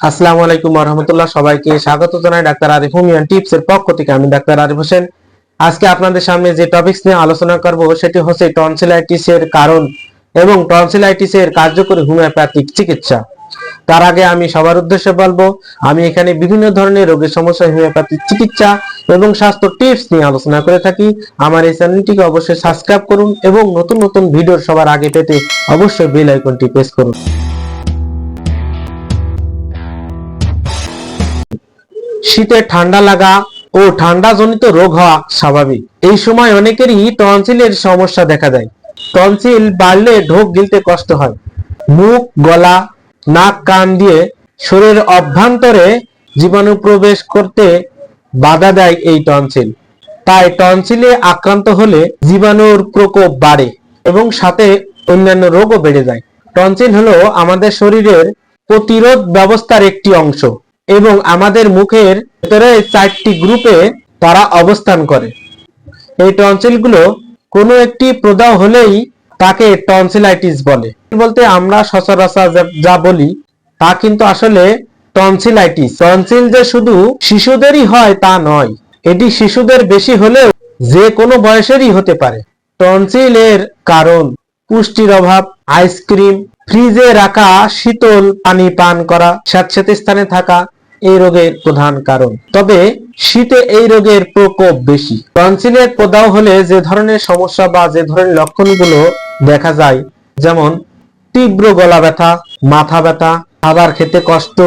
আসসালামু আলাইকুম রহমতুল্লাহ। সবাইকে স্বাগত জানাই ডাক্তার আরিফ হুমিয়ান টিপস এর পক্ষ থেকে। আমি ডাক্তার আরিফ হোসেন। আজকে আপনাদের সামনে যে টপিকস নিয়ে আলোচনা করব, সেটি হচ্ছে টনসিলাইটিস এর কারণ এবং টনসিলাইটিস এর কার্যকরী হোমিওপ্যাথিক চিকিৎসা। তার আগে আমি সবার উদ্দেশ্যে বলব, আমি এখানে বিভিন্ন ধরনের রোগের সমস্যা হোমিওপ্যাথিক চিকিৎসা এবং স্বাস্থ্য টিপস নিয়ে আলোচনা করে থাকি। আমার এই চ্যানেলটিকে অবশ্যই সাবস্ক্রাইব করুন এবং নতুন নতুন ভিডিও সবার আগে পেতে অবশ্যই বেল আইকনটি প্রেস করুন। শীতে ঠান্ডা লাগা ও ঠান্ডা জনিত রোগ হওয়া স্বাভাবিক। এই সময় অনেকেরই টনসিলের সমস্যা দেখা যায় টনসিল বাড়লে ঢোক গিলতে কষ্ট হয়। মুখ, গলা, নাক, কান দিয়ে শরীরের অভ্যন্তরে জীবাণু প্রবেশ করতে বাধা দেয় এই টনসিল। তাই টনসিলে আক্রান্ত হলে জীবাণুর প্রকোপ বাড়ে এবং সাথে অন্যান্য রোগও বেড়ে যায়। টনসিল হলো আমাদের শরীরের প্রতিরোধ ব্যবস্থার একটি অংশ। এবং আমাদের মুখের ভেতরে চারটি গ্রুপে তারা অবস্থান করে। এই টনসিলগুলো কোনো একটি প্রদাহ হলেই তাকে টনসিলাইটিস বলে। বলতে আমরা সচরাচর যা- বলি, তা কিন্তু আসলে টনসিলাইটিস। টনসিল যে শুধু শিশুদেরই হয় তা নয়, এটি শিশুদের বেশি হলেও যে কোনো বয়সেরই হতে পারে। টনসিলের কারণ, পুষ্টির অভাব, আইসক্রিম, ফ্রিজে রাখা শীতল পানি পান করা স্যাঁতস্যাঁতে স্থানে থাকা এই রোগের প্রধান কারণ। তবে শীতে এই রোগের প্রকোপ বেশি। টনসিলের প্রদাহ হলে যে ধরনের সমস্যা বা যে ধরনের লক্ষণগুলো দেখা যায়, যেমন তীব্র গলা ব্যথা, মাথা ব্যথা, খাবার খেতে কষ্ট,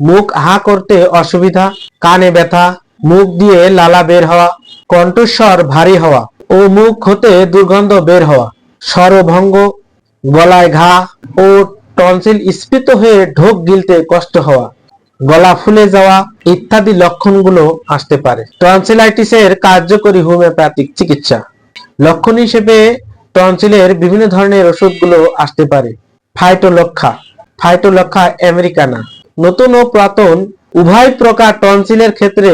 মুখ হা করতে অসুবিধা, কানে ব্যথা, মুখ দিয়ে লালা বের হওয়া, কণ্ঠস্বর ভারী হওয়া ও মুখ হতে দুর্গন্ধ বের হওয়া, স্বরভঙ্গ, গলায় ঘা ও টনসিল স্ফীত হয়ে ঢোক গিলতে কষ্ট হওয়া। গলা ফুলে যাওয়া ইত্যাদি লক্ষণগুলো আসতে পারে। টনসিলাইটিসের কার্যকরী হোমিওপ্যাথিক চিকিৎসা। লক্ষণ হিসেবে টনসিলের বিভিন্ন ধরনের ওষুধগুলো আসতে পারে। ফাইটোলক্ষা ফাইটোলক্ষা আমেরিকানা নতুন ও পুরাতন, উভয় প্রকার টনসিলের ক্ষেত্রে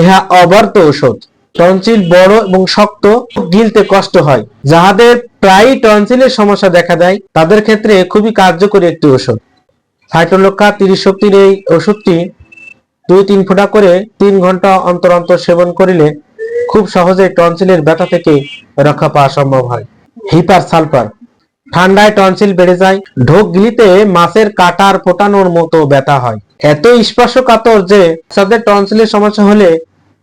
ইহা অবর্ত ঔষধ। টনসিল বড় এবং শক্ত, গিলতে কষ্ট হয়। যাহাদের প্রায়ই টনসিলের সমস্যা দেখা দেয়, তাদের ক্ষেত্রে খুবই কার্যকরী একটি ওষুধ ফাইটোলক্ষা তিরিশ শক্তির এই ওষুধটি দুই তিন ফোঁটা করে তিন ঘণ্টা অন্তর অন্তর সেবন করিলে খুব সহজে টনসিলের ব্যথা থেকে রক্ষা পাওয়া সম্ভব হয়। Hepar sulphur. ঠান্ডায় টনসিল বেড়ে যায়, ঢোক গিলিতে মাছের কাটার ফোটানোর মতো ব্যথা হয়। এত স্পর্শকাতর যে তাদের টনসিলের সমস্যা হলে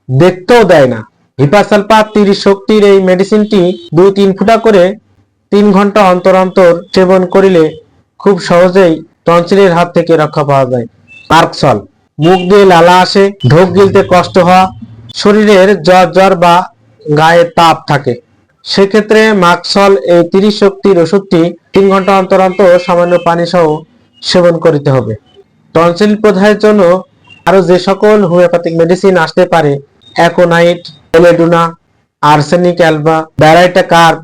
দেখতেও দেয় না। হিপার সালফার তিরিশ শক্তির এই মেডিসিনটি দুই তিন ফুটা করে তিন ঘণ্টা অন্তর অন্তর সেবন করিলে খুব সহজেই টনসিলের হাত থেকে রক্ষা পাওয়া যায়। পার্কসল মুখ দিয়ে লালা আসে, ঢোক গিলতে কষ্ট হওয়া, শরীরের জ্বর জ্বর বা গায়ে তাপ থাকে। সেক্ষেত্রে মাকসল এই তিরিশ শক্তির ওষুধটি তিন ঘণ্টা অন্তর অন্তর সামান্য পানি সহ সেবন করিতে হবে। টনসিল প্রদাহের জন্য আরও যে সকল হোমিওপ্যাথিক মেডিসিন আসতে পারে, aconite, belladonna, arsenic alba baryta carb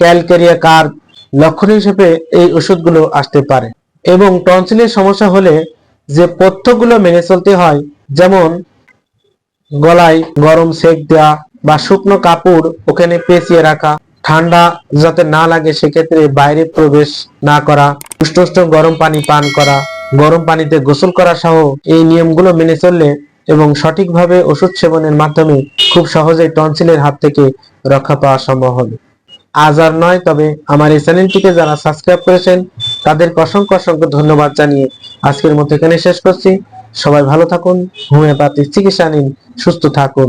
calcarea carb লক্ষণ হিসেবে এই ওষুধগুলো আসতে পারে। এবং টনসিলের সমস্যা হলে যে পথ্যগুলো মেনে চলতে হয়, যেমন গলায় গরম সেক দেওয়া বা শুকনো কাপড় ওখানে পেঁচিয়ে রাখা, ঠান্ডা যাতে না লাগে সেক্ষেত্রে বাইরে প্রবেশ না করা উষ্ণ গরম পানি পান করা, গরম পানিতে গোসল করা সহ এই নিয়মগুলো মেনে চললে এবং সঠিকভাবে ওষুধ সেবনের মাধ্যমে খুব সহজেই টনসিলের হাত থেকে রক্ষা পাওয়া সম্ভব হবে। আজ আর নয়, তবে আমার এই চ্যানেলটিকে যারা সাবস্ক্রাইব করেছেন তাদের অসংখ্য অসংখ্য ধন্যবাদ জানিয়ে আজকের মতো এখানে শেষ করছি। সবাই ভালো থাকুন হোমিওপ্যাথিক চিকিৎসা নিন, সুস্থ থাকুন।